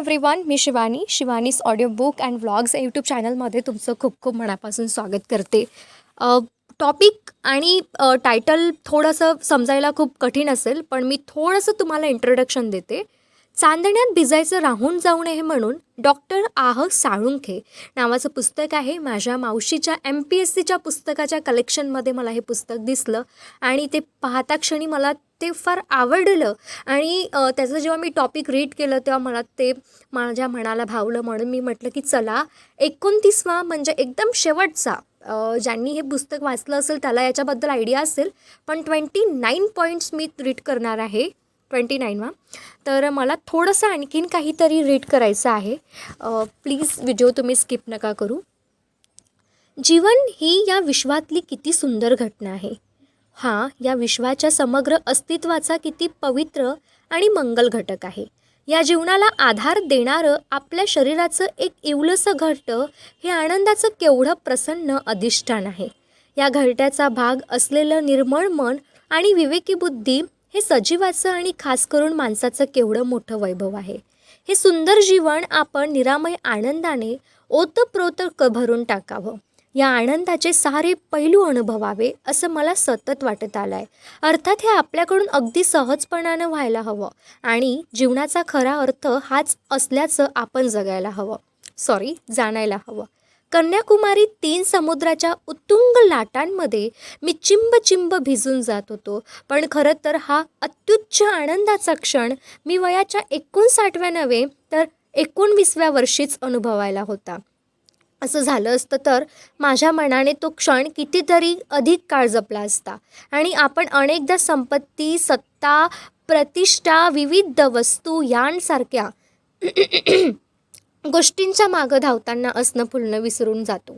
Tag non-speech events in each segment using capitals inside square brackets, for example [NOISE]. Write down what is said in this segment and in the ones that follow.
Everyone मी शिवानी. शिवानीस audio book and vlogs या यूट्यूब चॅनलमध्ये तुमचं खूप खूप मनापासून स्वागत करते. टॉपिक आणि टायटल थोडंसं समजायला खूप कठीण असेल पण मी थोडंसं तुम्हाला इंट्रोडक्शन देते. चांदण्यात भिजायचं राहून जाऊ नये म्हणून डॉक्टर आह साळुंखे नावाचं पुस्तक आहे. माझ्या मावशीच्या एम पी एस सीच्या पुस्तकाच्या कलेक्शनमध्ये मला हे पुस्तक दिसलं आणि ते पाहता क्षणी मला ते फार आवडलं. आणि त्याचं जेव्हा मी टॉपिक रीड केलं तेव्हा मला ते माझ्या मनाला भावलं. म्हणून मी म्हटलं की चला एकोणतीसवा म्हणजे एकदम शेवटचा ज्यांनी हे पुस्तक वाचलं असेल त्याला याच्याबद्दल आयडिया असेल पण ट्वेंटी नाईन पॉईंट्स मी रीड करणार आहे ट्वेंटी नाईनवा तर मला थोडंसं आणखीन काहीतरी रीड करायचं आहे. प्लीज व्हिडिओ तुम्ही स्किप नका करू. जीवन ही या विश्वातली किती सुंदर घटना आहे. हा या विश्वाच्या समग्र अस्तित्वाचा किती पवित्र आणि मंगल घटक आहे. या जीवनाला आधार देणारं आपल्या शरीराचं एक इवलंसं घरटं हे आनंदाचं केवढं प्रसन्न अधिष्ठान आहे. या घरट्याचा भाग असलेलं निर्मळ मन आणि विवेकी बुद्धी हे सजीवाचं आणि खास करून माणसाचं केवढं मोठं वैभव आहे. हे सुंदर जीवन आपण निरामय आनंदाने ओतप्रोत क भरून टाकावं. या आनंदाचे सारे पैलू अनुभवावे असं मला सतत वाटत आलं आहे अर्थात हे आपल्याकडून अगदी सहजपणानं व्हायला हवं आणि जीवनाचा खरा अर्थ हाच असल्याचं आपण जगायला हवं. सॉरी जाणायला हवं. कन्याकुमारी तीन समुद्राच्या उत्तुंग लाटांमध्ये मी चिंब चिंब भिजून जात होतो पण खरं तर हा अत्युच्च आनंदाचा क्षण मी वयाच्या एकोणसाठव्या नव्हे तर एकोणवीसव्या वर्षीच अनुभवायला होता. असं झालं असतं तर माझ्या मनाने तो क्षण कितीतरी अधिक काळ जपला असता. आणि आपण अनेकदा संपत्ती सत्ता प्रतिष्ठा विविध वस्तू यांसारख्या [CLEARS THROAT] गोष्टींच्या मागं धावताना असणं फुलणं विसरून जातो.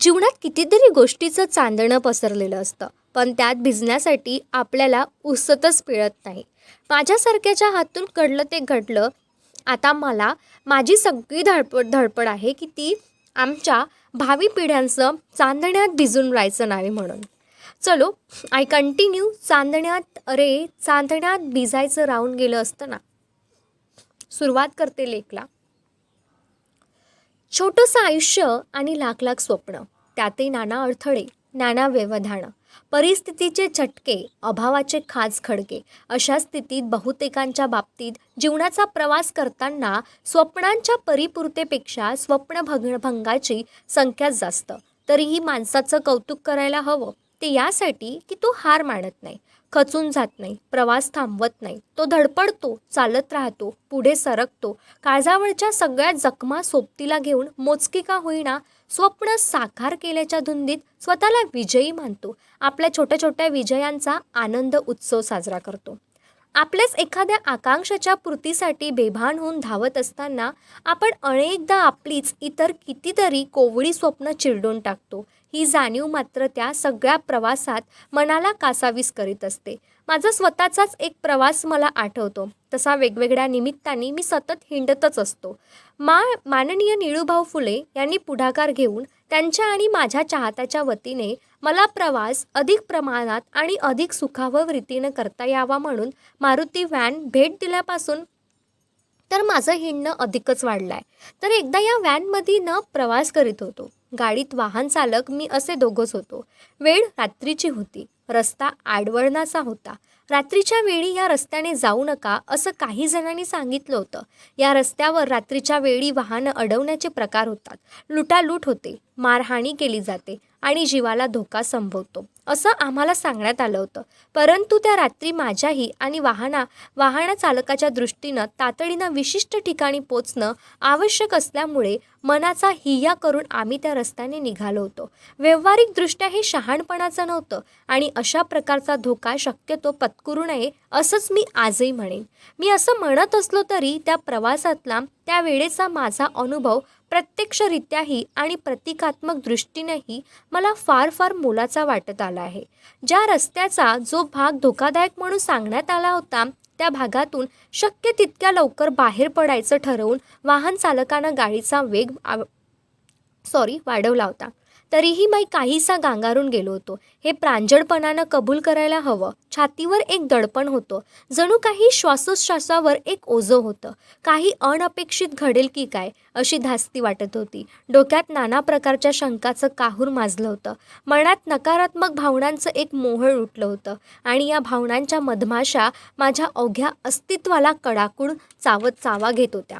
जीवनात कितीतरी गोष्टीचं चांदणं पसरलेलं असतं पण त्यात भिजण्यासाठी आपल्याला उसतच पिळत नाही. माझ्यासारख्याच्या हातून घडलं ते घडलं. आता मला माझी सगळी धडपड धडपड आहे की ती आमच्या भावी पिढ्यांचं चांदण्यात भिजून राहायचं नाही म्हणून. चलो आय कंटिन्यू चांदण्यात अरे चांदण्यात भिजायचं राहून गेलं असतं ना. सुरुवात करते लेखला. छोटंसं आयुष्य आणि लाख लाख स्वप्न त्यातही नाना अडथळे नाना व्यवधानं. परिस्थितीचे झटके अभावाचे खाज खडके अशा स्थितीत बहुतेकांच्या बाबतीत जीवनाचा प्रवास करताना स्वप्नांच्या परिपूर्तेपेक्षा स्वप्न भंग भंगाची संख्या जास्त. तरीही माणसाचं कौतुक करायला हवं. ते यासाठी की तो हार मानत नाही खचून जात नाही प्रवास थांबवत नाही. तो धडपडतो चालत राहतो पुढे सरकतो. काळजावळच्या सगळ्या जखमा सोबतीला घेऊन मोजकी का होईना स्वप्न साकार केल्याच्या धुंदीत स्वतःला विजयी मानतो. आपल्या छोट्या छोट्या विजयांचा आनंद उत्सव साजरा करतो. आपल्याच एखाद्या आकांक्षाच्या पूर्तीसाठी बेभान होऊन धावत असताना आपण अनेकदा आपलीच इतर कितीतरी कोवळी स्वप्न चिरडून टाकतो. ही जाणीव मात्र त्या सगळ्या प्रवासात मनाला कासावीस करीत असते. माझा स्वतःचाच एक प्रवास मला आठवतो. तसा वेगवेगळ्या निमित्ताने मी सतत हिंडतच असतो. मा माननीय निळूभाऊ फुले यांनी पुढाकार घेऊन त्यांच्या आणि माझ्या चाहत्याच्या वतीने मला प्रवास अधिक प्रमाणात आणि अधिक सुखावह रीतीनं करता यावा म्हणून मारुती व्हॅन भेट दिल्यापासून तर माझं हिंडणं अधिकच वाढलं आहे तर एकदा या व्हॅनमध्ये न प्रवास करीत होतो. गाडीत वाहन चालक मी असे दोघंच होतो. वेळ रात्रीची होती. रस्ता आडवळणाचा होता. रात्रीच्या वेळी या रस्त्याने जाऊ नका असं काही जणांनी सांगितलं होतं. या रस्त्यावर रात्रीच्या वेळी वाहनं अडवण्याचे प्रकार होतात. लुटालूट होते. मारहाणी केली जाते. आणि जीवाला धोका संभवतो. असं आम्हाला सांगण्यात आलं होतं. परंतु त्या रात्री माझ्याही आणि वाहना वाहना चालकाच्या दृष्टीनं तातडीनं विशिष्ट ठिकाणी पोचणं आवश्यक असल्यामुळे मनाचा हिया करून आम्ही त्या रस्त्याने निघालो होतो. व्यावहारिकदृष्ट्या हे शहाणपणाचं नव्हतं आणि अशा प्रकारचा धोका शक्यतो पत्करू नये असंच मी आजही म्हणेन. मी असं म्हणत असलो तरी त्या प्रवासातला त्या वेळेचा माझा अनुभव प्रत्यक्षरित्याही आणि प्रतिकात्मक दृष्टीनेही मला फार फार मोलाचा वाटत आला आहे. ज्या रस्त्याचा जो भाग धोकादायक म्हणून सांगण्यात आला होता त्या भागातून शक्य तितक्या लवकर बाहेर पडायचं ठरवून वाहन चालकानं गाडीचा वेग आव- सॉरी वाढवला होता. तरीही मी काहीसा गांगारून गेलो होतो. हे प्रांजळपणानं कबूल करायला हवं. छातीवर एक दडपण होतं. जणू काही श्वासोच्छ्वासावर एक ओझं होतं. काही अनपेक्षित घडेल की काय अशी धास्ती वाटत होती. डोक्यात नाना प्रकारच्या शंकाचं काहूर माजलं होतं. मनात नकारात्मक भावनांचं एक मोहळ उठलं होतं. आणि या भावनांच्या मधमाशा माझ्या अवघ्या अस्तित्वाला कडाकून चावत चावा घेत होत्या.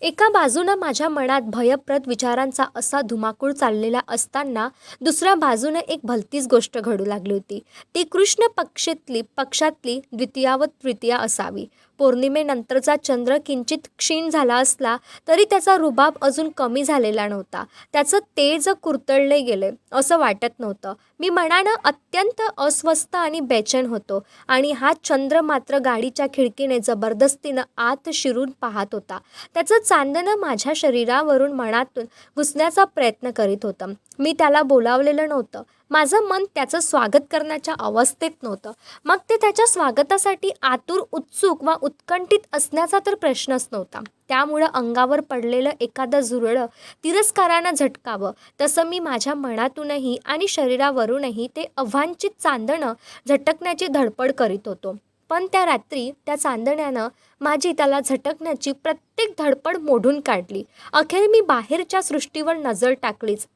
एका बाजूनं माझ्या मनात भयप्रद विचारांचा असा धुमाकूळ चाललेला असताना दुसऱ्या बाजूनं एक भलतीच गोष्ट घडू लागली होती. ती कृष्ण पक्षातली पक्षातली द्वितीयावत तृतीया असावी. पौर्णिमेनंतरचा चंद्र किंचित क्षीण झाला असला तरी त्याचा रुबाब अजून कमी झालेला नव्हता. त्याचं तेज कुरतडले गेले असं वाटत नव्हतं. मी मनानं अत्यंत अस्वस्थ आणि बेचैन होतो आणि हा चंद्र मात्र गाडीच्या खिडकीने जबरदस्तीनं आत शिरून पाहत होता. त्याचं चांदणं माझ्या शरीरावरून मनातून घुसण्याचा प्रयत्न करीत होतं. मी त्याला बोलावलेलं नव्हतं. माझं मन त्याचं स्वागत करण्याच्या अवस्थेत नव्हतं. मग ते त्याच्या स्वागतासाठी आतुर उत्सुक वा उत्कंठित असण्याचा तर प्रश्नच नव्हता. त्यामुळं अंगावर पडलेलं एखादं झुरळं तिरस्कारानं झटकावं. तसं मी माझ्या मनातूनही आणि शरीरावरूनही ते अवांछित चांदणं झटकण्याची धडपड करीत होतो. पण त्या रात्री त्या चांदण्यानं माझी त्याला झटकण्याची प्रत्येक धडपड मोडून काढली. अखेर मी बाहेरच्या सृष्टीवर नजर टाकलीच.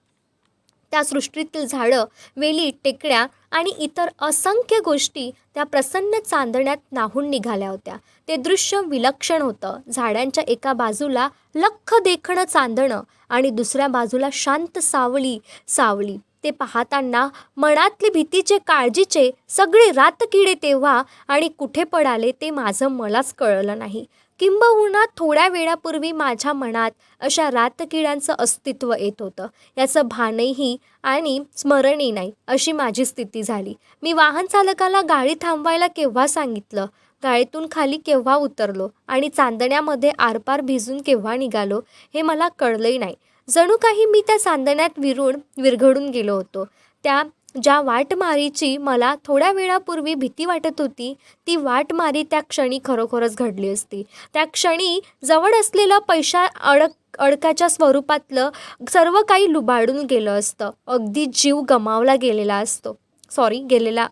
त्या सृष्टीतील झाडं वेली टेकड्या आणि इतर असंख्य गोष्टी त्या प्रसन्न चांदण्यात नाहून निघाल्या होत्या. ते दृश्य विलक्षण होतं. झाडांच्या एका बाजूला लख देखणं चांदणं आणि दुसऱ्या बाजूला शांत सावली सावली. ते पाहताना मनातले भीतीचे काळजीचे सगळे रातकिडे तेव्हा आणि कुठे पडाले ते माझं मलाच कळलं नाही. किंबहुना थोड्या वेळापूर्वी माझ्या मनात अशा रातकिड्यांचं अस्तित्व येत होतं. याचं भानही आणि स्मरणही नाही अशी माझी स्थिती झाली. मी वाहन चालकाला गाडी थांबवायला केव्हा सांगितलं? गाडीतून खाली केव्हा उतरलो? आणि चांदण्यामध्ये आरपार भिजून केव्हा निघालो? हे मला कळलंही नाही. जणू काही मी त्या चांदण्यात विरून विरघडून गेलो होतो. त्या ज्या वाटमारीची मला थोड्या वेळापूर्वी भीती वाटत होती ती वाटमारी त्या क्षणी खरोखरच घडली असती. त्या क्षणी जवळ असलेला पैशा अडक अडकाच्या स्वरूपातलं सर्व काही लुबाडून गेलं असतं. अगदी जीव गमावला गेलेला असतो. सॉरी गेलेला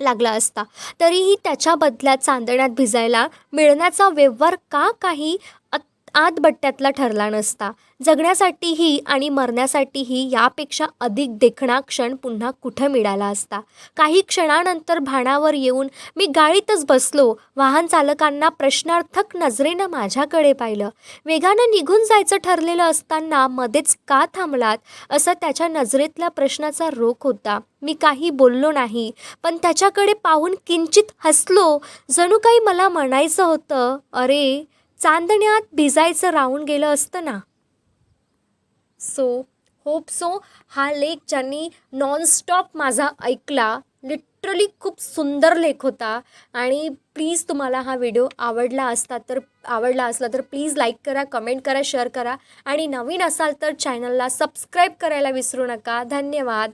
लागला असता. तरीही त्याच्या बदल्यात चांदण्यात भिजायला मिळण्याचा व्यवहार का काही आत बट्ट्यातला ठरला नसता. जगण्यासाठीही आणि मरण्यासाठीही यापेक्षा अधिक देखणा क्षण पुन्हा कुठं मिळाला असता. काही क्षणानंतर भाणावर येऊन मी गाडीतच बसलो. वाहन चालकांना प्रश्नार्थक नजरेनं माझ्याकडे पाहिलं. वेगानं निघून जायचं ठरलेलं असताना मध्येच का थांबलात? असं त्याच्या नजरेतल्या प्रश्नाचा रोख होता. मी काही बोललो नाही. पण त्याच्याकडे पाहून किंचित हसलो. जणू काही मला म्हणायचं होतं. अरे चांदण्यात भिजायचं राहून गेलं असतं ना. सो होप सो हा लेख ज्यांनी नॉनस्टॉप माझा ऐकला लिटरली खूप सुंदर लेख होता आणि प्लीज तुम्हाला हा व्हिडिओ आवडला असता तर आवडला असला तर प्लीज लाईक करा कमेंट करा शेअर करा आणि नवीन असाल तर चॅनलला सबस्क्राईब करायला विसरू नका. धन्यवाद.